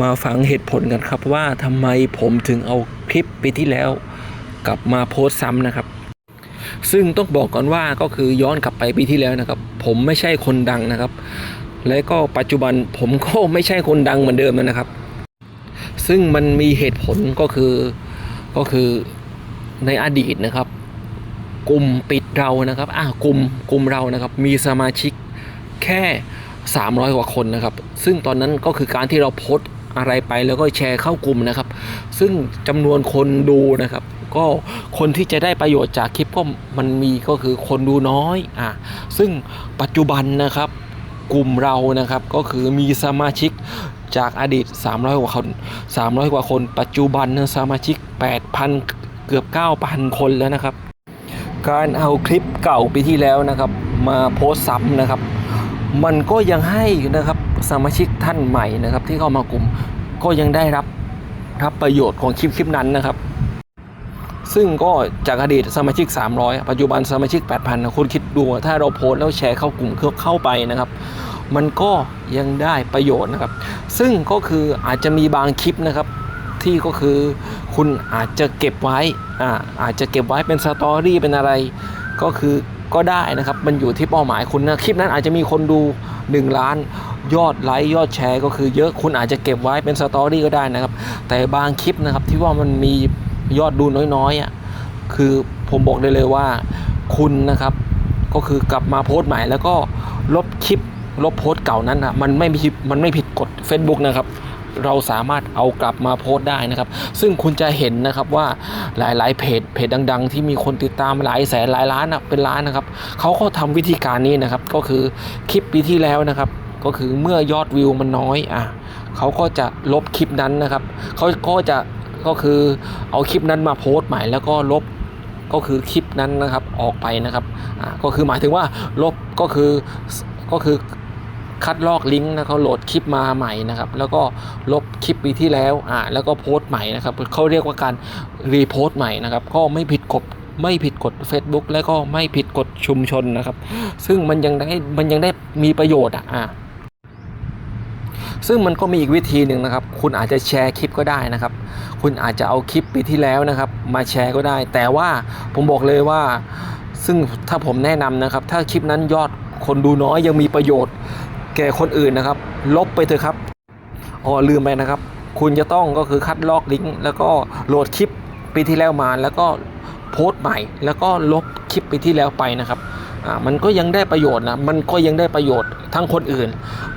มาฟังเหตุผลกันครับว่าทำไมผมถึงเอาคลิปปีที่แล้ว กลับมาโพสต์ซ้ำนะครับ ซึ่งต้องบอกก่อนว่าก็คือย้อนกลับไปปีที่แล้วนะครับ ผมไม่ใช่คนดังนะครับ และก็ปัจจุบันผมก็ไม่ใช่คนดังเหมือนเดิมแล้วนะครับ ซึ่งมันมีเหตุผลก็คือก็คือในอดีตนะครับ กลุ่มปิดเรานะครับอ่ากลุ่มกลุ่มเรานะครับ มีสมาชิกแค่ 300 กว่าคนนะครับ ซึ่งตอนนั้นก็คือการที่เราโพสต อะไรไปแล้วก็แชร์เข้ากลุ่มนะครับ ซึ่งจำนวนคนดูนะครับ ก็คนที่จะได้ประโยชน์จากคลิปก็มันมีก็คือคนดูน้อยอะซึ่งปัจจุบันนะครับกลุ่มเรานะครับก็คือมีสมาชิกจากอดีต 300 กว่าคน 300 กว่าคน ปัจจุบันสมาชิก 8,000 เกือบ 9,000 คนแล้วนะครับ การเอาคลิปเก่าปีที่แล้วนะครับ มาโพสต์ซ้ำนะครับ มันก็ยังให้นะครับ สมาชิกท่านใหม่นะครับ ที่เข้ามากลุ่มก็ยังได้รับรับประโยชน์ของคลิปคลิปนั้นนะครับ ซึ่งก็จากอดีตสมาชิก 300 ปัจจุบันสมาชิก 8,000นะคุณคิดดูถ้าเราโพสแล้วแชร์เข้ากลุ่มเข้าไปนะครับ มันก็ยังได้ประโยชน์นะครับ ซึ่งก็คืออาจจะมีบางคลิปนะครับที่ก็คือคุณอาจจะเก็บไว้อ่าอาจจะเก็บไว้เป็นสตอรี่เป็นอะไรก็คือก็ได้นะครับ มันอยู่ที่เป้าหมายคุณนะคลิปนั้นอาจจะมีคนดู 1 ล้าน ยอดไลค์ยอดแชร์ก็คือเยอะคุณอาจจะเก็บไว้เป็นสตอรี่ก็ได้นะครับ แต่บางคลิปนะครับที่ว่ามันมียอดดูน้อยๆอะคือผมบอกได้เลยว่าคุณนะครับก็คือกลับมาโพสต์ใหม่แล้วก็ลบคลิปลบโพสต์เก่านั้นนะมันไม่มีมันไม่ผิดกฎ Facebook นะครับ เราสามารถเอากลับมาโพสต์ได้นะครับ ซึ่งคุณจะเห็นนะครับว่าหลายๆเพจเพจดัง ๆ ที่มีคนติดตามหลายแสนหลายล้านนะเป็นล้านนะครับเขาก็ทำวิธีการนี้นะครับ ก็คือคลิปปีที่แล้วนะครับ ก็คือเมื่อยอดวิวมันน้อยอะเขาก็จะลบคลิปนั้นนะครับเขาก็จะก็คือเอาคลิปนั้นมาโพสต์ใหม่แล้วก็ลบก็คือคลิปนั้นนะครับออกไปนะครับอ่าก็คือหมายถึงว่าลบก็คือก็คือคัดลอกลิงก์นะเขาโหลดคลิปมาใหม่นะครับ แล้วก็ลบคลิปปีที่แล้วอ่าแล้วก็โพสต์ใหม่นะครับเขาเรียกว่าการรีโพสต์ใหม่นะครับก็ไม่ผิดกฎไม่ผิดกฎ Facebook และก็ไม่ผิดกฎชุมชนนะครับ ซึ่งมันยังได้มันยังได้มีประโยชน์อะอ่า ซึ่งมันก็มีอีกวิธีหนึ่งนะครับ คุณอาจจะแชร์คลิปก็ได้นะครับ คุณอาจจะเอาคลิปปีที่แล้วนะครับ มาแชร์ก็ได้ แต่ว่าผมบอกเลยว่า ซึ่งถ้าผมแนะนำนะครับ ถ้าคลิปนั้นยอดคนดูน้อยยังมีประโยชน์ แก่คนอื่นนะครับ ลบไปเถอะครับอ๋อลืมไปนะครับ คุณจะต้องก็คือคัดลอกลิงก์แล้วก็โหลดคลิปปีที่แล้วมาแล้วก็โพสต์ใหม่ แล้วก็ลบคลิปปีที่แล้วไปนะครับ มันก็ยังได้ประโยชน์นะมันก็ยังได้ประโยชน์ทั้งคนอื่น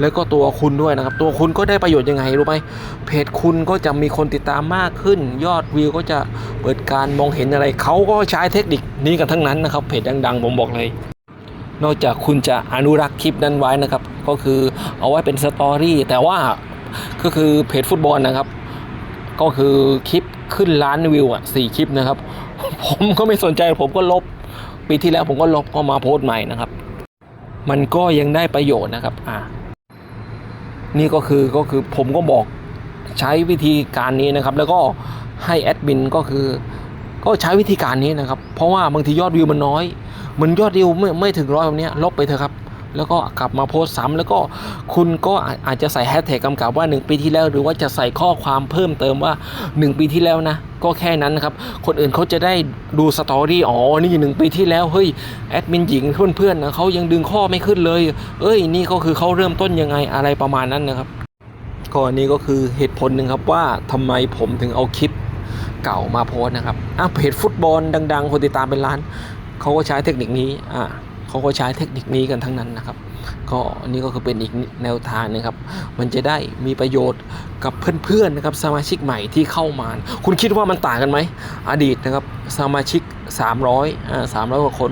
แล้วก็ตัวคุณด้วยนะครับ ตัวคุณก็ได้ประโยชน์ยังไงรู้ไหมเพจคุณก็จะมีคนติดตามมากขึ้น ยอดวิวก็จะเปิดการมองเห็นอะไรเขาก็ใช้เทคนิคนี้กันทั้งนั้นนะครับเพจดังๆ ผมบอกเลย นอกจากคุณจะอนุรักษ์คลิปนั้นไว้นะครับ ก็คือเอาไว้เป็นสตอรี่แต่ว่าก็คือเพจฟุตบอลนะครับ ก็คือคลิปขึ้นล้านวิวอะสี่คลิปนะครับ ผมก็ไม่สนใจผมก็ลบ ปีที่แล้วผมก็ลบก็มาโพสต์ใหม่นะครับ มันก็ยังได้ประโยชน์นะครับอ่านี่ก็คือก็คือผมก็บอกใช้วิธีการนี้นะครับ แล้วก็ให้แอดมินก็คือ ก็ใช้วิธีการนี้นะครับ เพราะว่าบางทียอดวิวมันน้อย มันยอดวิวไม่ไม่ถึงร้อยแบบเนี้ยลบไปเถอะครับ แล้วก็กลับมาโพสต์ซ้ำแล้วก็คุณก็อาจจะใส่แฮชแท็กกำกับว่า 1 ปีที่แล้ว หรือว่าจะใส่ข้อความเพิ่มเติมว่า 1 ปีที่แล้วนะ ก็แค่นั้นนะครับ คนอื่นเขาจะได้ดูสตอรี่อ๋อนี่หนึ่งปีที่แล้วเฮ้ยแอดมินหญิงเพื่อนๆนะเขายังดึงข้อไม่ขึ้นเลย เอ้ยนี่ก็คือเขาเริ่มต้นยังไงอะไรประมาณนั้นนะครับก็อันนี้ก็คือเหตุผลหนึ่งครับว่าทำไมผมถึงเอาคลิปเก่ามาโพสนะครับอะเพจฟุตบอลดัง ๆ คนติดตามเป็นล้านเขาก็ใช้เทคนิคนี้อ่า เขาก็ใช้เทคนิคนี้กันทั้งนั้นนะครับ ก็อันนี้ก็คือเป็นอีกแนวทางนะครับ มันจะได้มีประโยชน์กับเพื่อนๆนะครับสมาชิกใหม่ที่เข้ามา คุณคิดว่ามันต่างกันไหมอดีตนะครับสมาชิก 300อ่า300 กว่าคน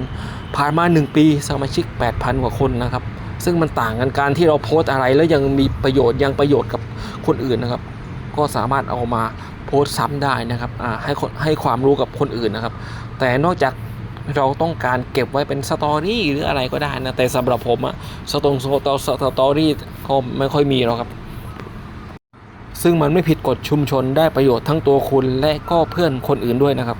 ผ่านมา 1 ปีสมาชิก 8,000 กว่าคนนะครับซึ่งมันต่างกันการที่เราโพสต์อะไรแล้วยังมีประโยชน์ยังประโยชน์กับคนอื่นนะครับ ก็สามารถเอามาโพสต์ซ้ำได้นะครับอ่าให้ให้ความรู้กับคนอื่นนะครับ แต่นอกจาก เราต้องการเก็บไว้เป็นสตอรี่หรืออะไรก็ได้นะ แต่สำหรับผมอะสตงสตอสตอรี่ก็ไม่ค่อยมีหรอกครับ ซึ่งมันไม่ผิดกฎชุมชนได้ประโยชน์ทั้งตัวคุณและก็เพื่อนคนอื่นด้วยนะครับ